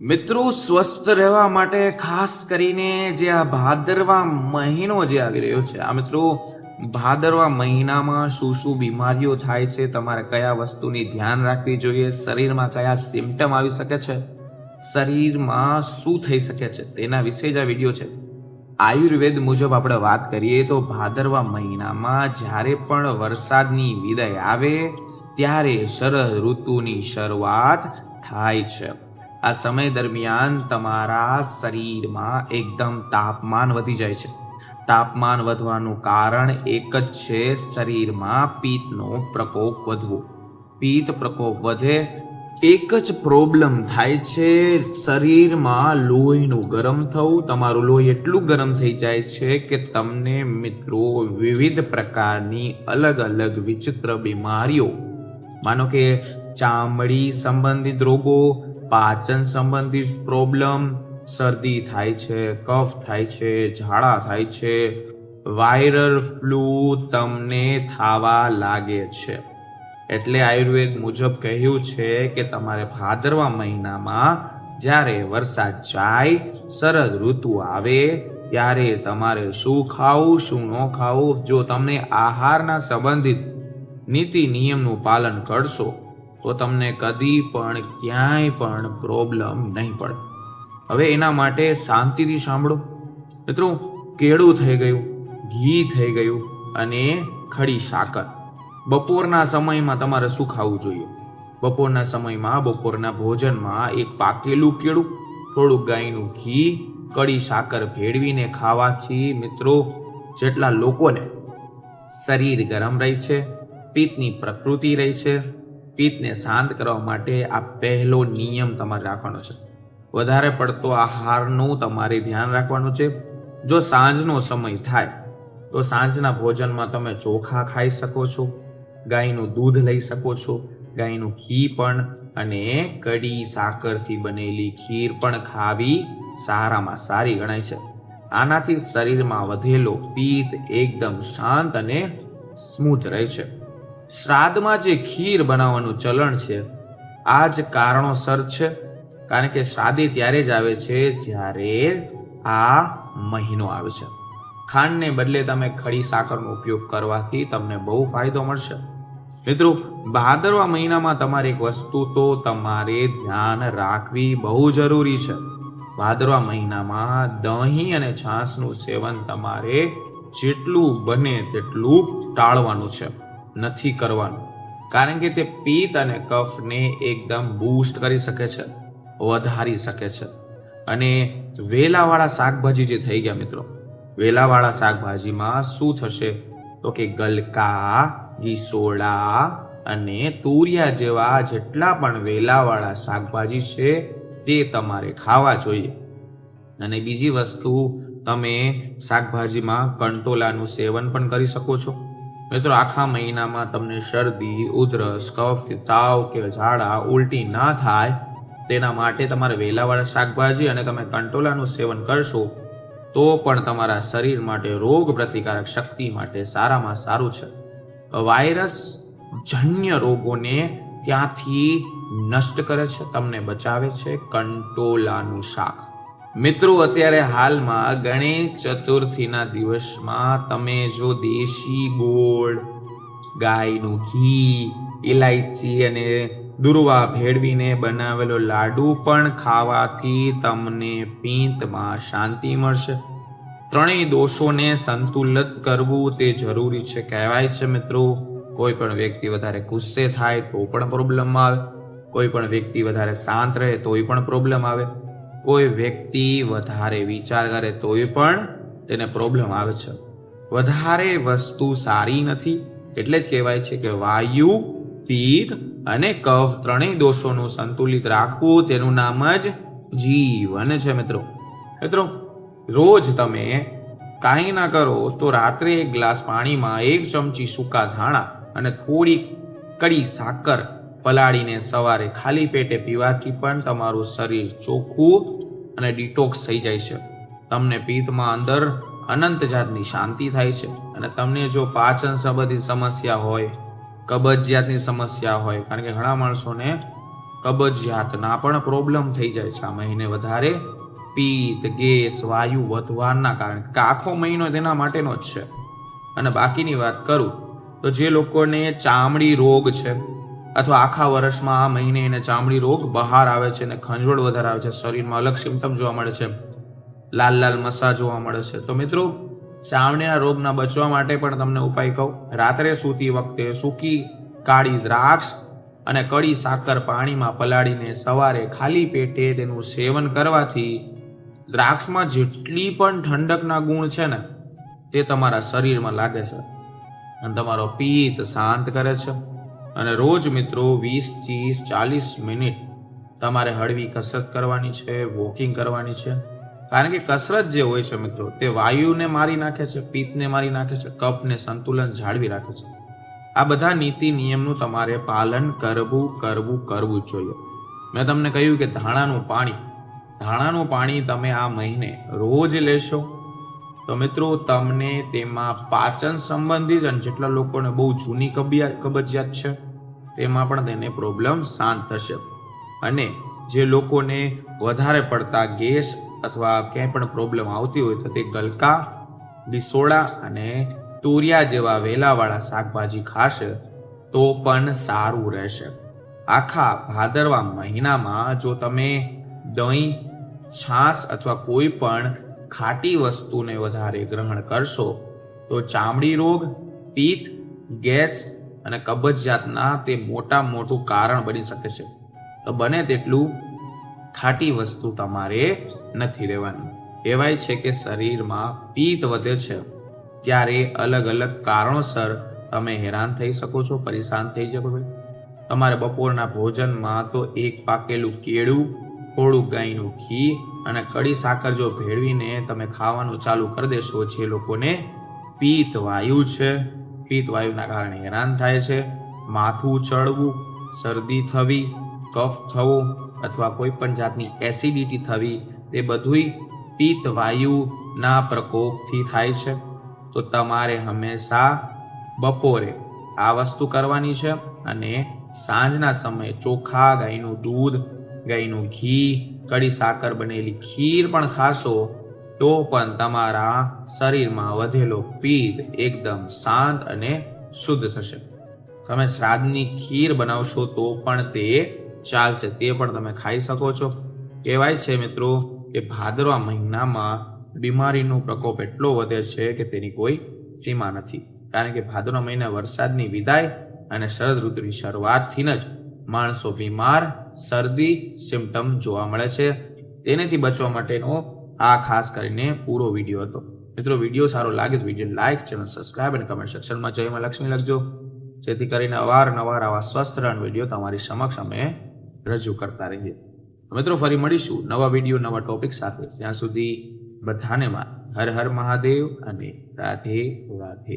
મિત્રો, સ્વસ્થ રહેવા માટે ખાસ કરીને જે આ ભાદરવા મહિનો જે આવી રહ્યો છે, આ મિત્રો, ભાદરવા મહિનામાં શું શું બીમારીઓ થાય છે, તમારે કયા વસ્તુની ધ્યાન રાખવી જોઈએ, શરીરમાં કયા સિમ્ટમ આવી શકે છે, શરીરમાં શું થઈ શકે છે, તેના વિશે જ આ વીડિયો છે. આયુર્વેદ મુજબ આપણે વાત કરીએ તો ભાદરવા મહિનામાં જ્યારે પણ વરસાદની વિદાય આવે, ત્યારે શરદ ઋતુની શરૂઆત થાય છે. આ સમય દરમિયાન તમારા શરીરમાં એકદમ તાપમાન વધી જાય છે. તાપમાન વધવાનું કારણ એક જ છે શરીરમાં પિત્તનો પ્રકોપ વધવો. પિત્ત પ્રકોપ વધે, એક જ પ્રોબ્લેમ થાય છે શરીરમાં લોહીનું ગરમ થવું. તમારું લોહી એટલું ગરમ થઈ જાય છે કે તમને મિત્રો વિવિધ પ્રકારની અલગ અલગ વિચિત્ર બીમારીઓ, માનો કે ચામડી સંબંધિત રોગો પાચન સંબંધિત પ્રોબ્લેમ શરદી થાય છે, કફ થાય છે, ઝાડા થાય છે વાયરલ ફ્લૂ તમને થવા લાગે છે. એટલે આયુર્વેદ મુજબ કહ્યું છે કે તમારે ભાદરવા મહિનામાં જ્યારે વરસાદ જાય, શરદ ઋતુ આવે, ત્યારે તમારે શું ખાવું, શું ન ખાવું, જો તમને આહારના સંબંધિત નીતિ નિયમનું પાલન કરશો તો તમને કદી પણ ક્યાંય પણ પ્રોબ્લેમ નહીં પડે. હવે એના માટે શાંતિથી સાંભળો. મિત્રો, કેળું થઈ ગયું, ઘી થઈ ગયું અને ખડી સાકર. બપોરના સમયમાં તમારે શું ખાવું જોઈએ? બપોરના સમયમાં, બપોરના ભોજનમાં એક પાકેલું કેળું, થોડુંક ગાયનું ઘી કડી સાકર ભેળવીને ખાવાથી મિત્રો, જેટલા લોકોને શરીર ગરમ રહે છે, પિત્તની પ્રકૃતિ રહી છે પિત્તને શાંત કરવા માટે આ પહેલો નિયમ તમારે રાખવાનો છે. વધારે પડતો આહારનું તમારે ધ્યાન રાખવાનું છે. જો સાંજનો સમય થાય, તો સાંજના ભોજનમાં તમે ચોખા ખાઈ શકો છો, ગાયનું દૂધ લઈ શકો છો, ગાયનું ઘી પણ અને કડી સાકરથી બનેલી ખીર પણ ખાવી સારામાં સારી ગણાય છે. આનાથી શરીરમાં વધેલો પિત્ત એકદમ શાંત અને સ્મૂથ રહે છે. શ્રાદ્ધમાં જે ખીર બનાવવાનું ચલણ છે, આ જ કારણોસર છે. કારણ કે શ્રાદ્ધ ત્યારે જ આવે છે જ્યારે આ મહિનો આવે છે. ખાંડને બદલે તમે ખડી સાકરનો ઉપયોગ કરવાથી તમને બહુ ફાયદો મળશે. મિત્રો, ભાદરવા મહિનામાં તમારે એક વસ્તુ તો તમારે ધ્યાન રાખવી બહુ જરૂરી છે. ભાદરવા મહિનામાં દહીં અને છાશનું સેવન તમારે જેટલું બને તેટલું ટાળવાનું છે. નથી કરવાનું. કારણ કે તે પિત્ત અને કફને એકદમ બૂસ્ટ કરી શકે છે, વધારી શકે છે. અને વેલાવાળા શાકભાજી જે થઈ ગયા મિત્રો, વેલાવાળા શાકભાજીમાં શું થશે? તો કે ગલકા ગીસોડા અને તુરિયા જેવા જેટલા પણ વેલાવાળા શાકભાજી છે તે તમારે ખાવા જોઈએ. અને બીજી વસ્તુ, તમે શાકભાજીમાં કંટોલાનું સેવન પણ કરી શકો છો. મિત્રો, આખા મહિનામાં તમને શરદી, ઉધરસ, કફ કે તાવ કે ઝાડા ઉલટી ના થાય, તેના માટે તમારે વેલાવાળા શાકભાજી અને તમે કંટોલાનું સેવન કરશો, તો પણ તમારા શરીર માટે રોગ પ્રતિકારક શક્તિ માટે સારામાં સારું છે. વાયરસ જન્ય રોગોને ત્યાંથી નષ્ટ કરે છે, તમને બચાવે છે કંટોલાનું શાક. મિત્રો, અત્યારે હાલમાં ગણેશ ચતુર્થીના દિવસમાં તમે જો દેશી ગોળ, ગાયનું ઘી ઇલાયચી અને દુર્વા ભેળવીને બનાવેલો લાડુ પણ ખાવાથી તમને પિત્તમાં શાંતિ મળશે. ત્રણેય દોષોને સંતુલિત કરવું તે જરૂરી છે, કહેવાય છે મિત્રો. કોઈ પણ વ્યક્તિ વધારે ગુસ્સે થાય તો પણ પ્રોબ્લેમ આવે. કોઈ પણ વ્યક્તિ વધારે શાંત રહે તોય પણ પ્રોબ્લેમ આવે. કોઈ વ્યક્તિ વધારે વિચાર કરે તોય પણ તેને પ્રોબ્લેમ આવે છે. વધારે વસ્તુ સારી નથી, એટલે જ કહેવાય છે કે વાયુ પિત્ત અને કફ ત્રણેય દોષોનું સંતુલિત રાખવું તેનું નામ જ જીવન છે મિત્રો. મિત્રો, રોજ તમે કાંઈ ના કરો તો રાત્રે એક ગ્લાસ પાણીમાં એક ચમચી સૂકા ધાણા અને થોડી કડી સાકર પલાળીને સવારે ખાલી પેટે પીવાથી પણ તમારું શરીર ચોખ્ખું અને ડિટોક્સ થઈ જાય છે. તમને પિત્તમાં અંદર અનંત જાતની શાંતિ થાય છે અને તમને જો પાચન સંબંધિત સમસ્યા હોય, કબજિયાતની સમસ્યા હોય, કારણ કે ઘણા માણસોને કબજિયાતના પણ પ્રોબ્લેમ થઈ જાય છે આ મહિને વધારે. પિત્ત, ગેસ, વાયુ વધવાના કારણે આખો મહિનો તેના માટેનો જ છે. અને બાકીની વાત કરું તો જે લોકોને ચામડી રોગ છે અથવા આખા વર્ષમાં આ મહિને એને ચામડી રોગ બહાર આવે છે અને ખંજવળ વધારે આવે છે. શરીરમાં અલગ સિમ્ટમ જોવા મળે છે. લાલ લાલ મસા જોવા મળે છે. તો મિત્રો, ચામડીના રોગના બચવા માટે પણ તમને ઉપાય કહું. રાત્રે સૂતી વખતે સૂકી કાળી દ્રાક્ષ અને કડી સાકર પાણીમાં પલાળીને સવારે ખાલી પેટે તેનું સેવન કરવાથી દ્રાક્ષમાં જેટલી પણ ઠંડકના ગુણ છે ને, તે તમારા શરીરમાં લાગે છે. અને તમારો પિત્ત શાંત કરે છે. અને રોજ મિત્રો વીસ ત્રીસ ચાલીસ મિનિટ તમારે હળવી કસરત કરવાની છે, વોકિંગ કરવાની છે. કારણ કે કસરત જે હોય છે મિત્રો, તે વાયુને મારી નાખે છે, પિત્તને મારી નાખે છે, કફને સંતુલન જાળવી રાખે છે. આ બધા નીતિ નિયમનું તમારે પાલન કરવું કરવું કરવું જ જોઈએ. મેં તમને કહ્યું કે ધાણાનું પાણી ધાણાનું પાણી તમે આ મહિને રોજ લેશો. તો મિત્રો તમને તેમાં પાચન સંબંધિત અને જેટલા લોકોને બહુ જૂની કબિયા કબજિયાત છે તેમાં પણ તેને પ્રોબ્લેમ શાંત થશે. અને જે લોકોને વધારે પડતા ગેસ અથવા ક્યાંય પણ પ્રોબ્લેમ આવતી હોય તો તે ગલકા લીસોડા અને તુરિયા જેવા વેલાવાળા શાકભાજી ખાશે તો પણ સારું રહેશે. આખા ભાદરવા મહિનામાં જો તમે દહીં, છાશ અથવા કોઈ પણ ખાટી વસ્તુને વધારે ગ્રહણ કરશો તો ચામડી રોગ, પિત્ત, ગેસ અને કબજિયાતના તે મોટા મોટું કારણ બની શકે છે. તો બને તેટલું ખાટી વસ્તુ તમારે નથી રહેવાની. કહેવાય છે કે શરીરમાં પિત્ત વધે છે. ત્યારે અલગ અલગ કારણોસર તમે હેરાન થઈ શકો છો, પરેશાન થઈ શકો છો. તમારે બપોરના ભોજનમાં તો એક પાકેલું કેળું, થોડું ગાયનું ઘી અને કડી સાકર જો ભેળવીને તમે ખાવાનું ચાલુ કરી દેશો, જે લોકોને પિત્ત વાયુ છે. પિત્ત વાયુના કારણે હેરાન થાય છે. માથું ચડવું, શરદી થવી, કફ થવો અથવા કોઈ પણ જાતની એસિડિટી થવી, તે બધુંય પિત્ત વાયુના પ્રકોપથી થાય છે. તો તમારે હંમેશા બપોરે આ વસ્તુ કરવાની છે અને સાંજના સમયે ચોખા, ગાયનું દૂધ, ગાયનું ઘી કડી સાકર બનેલી ખીર પણ ખાશો તો પણ તમારા શરીરમાં વધેલો પિત્ત એકદમ શાંત અને શુદ્ધ થશે. તમે શ્રાદ્ધની ખીર બનાવશો તો પણ તે ચાલશે, તે પણ તમે ખાઈ શકો છો. કહેવાય છે મિત્રો કે ભાદરવા મહિનામાં બીમારીનો પ્રકોપ એટલો વધે છે કે તેની કોઈ સીમા નથી. કારણ કે ભાદરવા મહિના વરસાદની વિદાય અને શરદ ઋતુની શરૂઆતથી જ માણસો બીમાર, શરદી સિમ્પટમ જોવા મળે છે. તેનેથી બચવા માટેનો આ ખાસ કરીને પૂરો વીડિયો હતો. મિત્રો, વીડિયો સારો લાગે તો વીડિયો લાઇક ચેનલ સબસ્ક્રાઇબ અને કમેન્ટ સેક્શનમાં જયમાં લક્ષ્મી લખજો. જેથી કરીને અવારનવાર આવા સ્વસ્થ રણ વીડિયો તમારી સમક્ષ અમે રજૂ કરતા રહીએ. મિત્રો, ફરી મળીશું નવા વીડિયો, નવા ટોપિક સાથે. જ્યાં સુધી બધાને હર હર મહાદેવ અને રાધે રાધે.